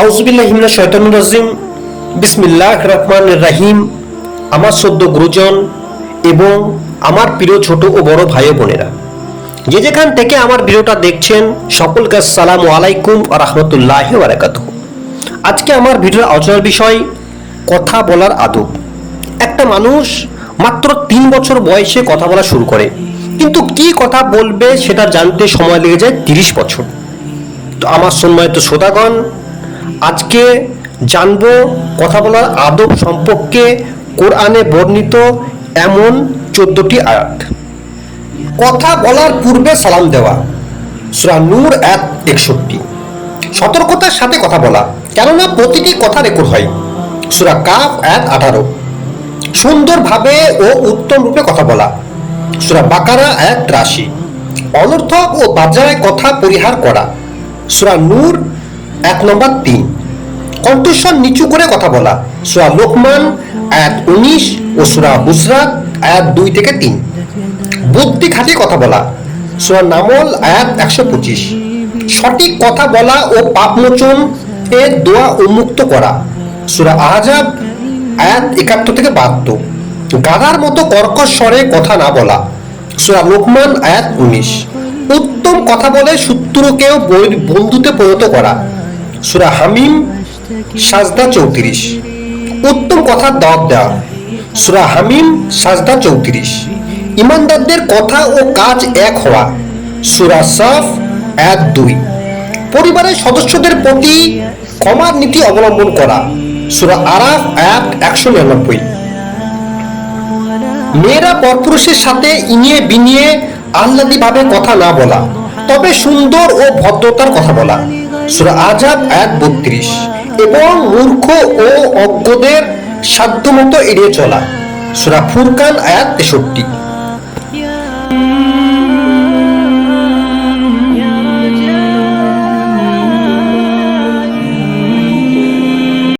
আউজবিল্লাহিমিনা শয়তানুর রাজিম। বিসমিল্লাহ রহমান রাহিম। আমার সদ্য গুরুজন এবং আমার প্রিয় ছোট ও বড় ভাই বোনেরা। যে যেখান থেকে আমার ভিডিওটা দেখছেন, সকলকে আসসালামু আলাইকুম রহমতুল্লাহ বারাকাত আজকে আমার ভিডিওর আলোচনার বিষয়, কথা বলার আদব। একটা মানুষ মাত্র তিন বছর বয়সে কথা বলা শুরু করে। কিন্তু কি কথা বলবে সেটা জানতে সময় লেগে যায় তিরিশ বছর। তো আমার সম্মানিত শ্রোতাগণ আজকে জানব কথা বলার আদব সম্পর্কে কোরআনে বর্ণিত এমন চোদ্দটি আয়াত। কথা বলার পূর্বে সালাম দেওয়া, সুরা নূর এক একষট্টি। সতর্কতার সাথে কথা বলা, কেননা প্রতিটি কথা রেকর্ড হয়। সুরা কাফ এক আঠারো। সুন্দরভাবে ও উত্তম রূপে কথা বলা, সুরা বাকারা এক রাশি অনর্থক ও বাজারে কথা পরিহার করা, সুরা নূর এক নম্বর তিন। কণ্ঠস্বর নিচু করে কথা বলা। সুরা লোকমান এক উনিশ ও সুরা হুসরাত এক দুই থেকে তিন। বুদ্ধি খাটিয়ে কথা বলা। সুরা নামল, আয়াত একশো পঁচিশ। সঠিক কথা বলা ও পাপমোচন এর দোয়া উন্মুক্ত করা। সুরা আহজাব, আয়াত একাত্তর থেকে বাহাত্তর। গাধার মতো কর্কশ স্বরে কথা না বলা। সুরা লোকমান, আয়াত উনিশ। উত্তম কথা বলে শত্রুকেও বন্ধুতে পরিণত করা। সুরা হামিম, সাজদা চৌত্রিশ। উত্তম কথার দাওয়াত দেওয়া সুরা হামিম, সাজদা চৌত্রিশ। ইমানদারদের কথা ও কাজ এক হওয়া। সুরা সাফ এক দুই। পরিবারের সদস্যদের প্রতি ক্ষমার নীতি অবলম্বন করা। সুরা আরাফ এক একশো নিরানব্বই। মেয়েরা পরপুরুষের সাথে ইনিয়ে বিনিয়ে আহ্লাদি ভাবে কথা না বলা, তবে সুন্দর ও ভদ্রতার কথা বলা। সুরা আজাব এক বত্রিশ। এবং মূর্খ ও অজ্ঞদের সাধ্যমতো এড়িয়ে চলা। সুরা ফুরকান আয়াত তেষট্টি।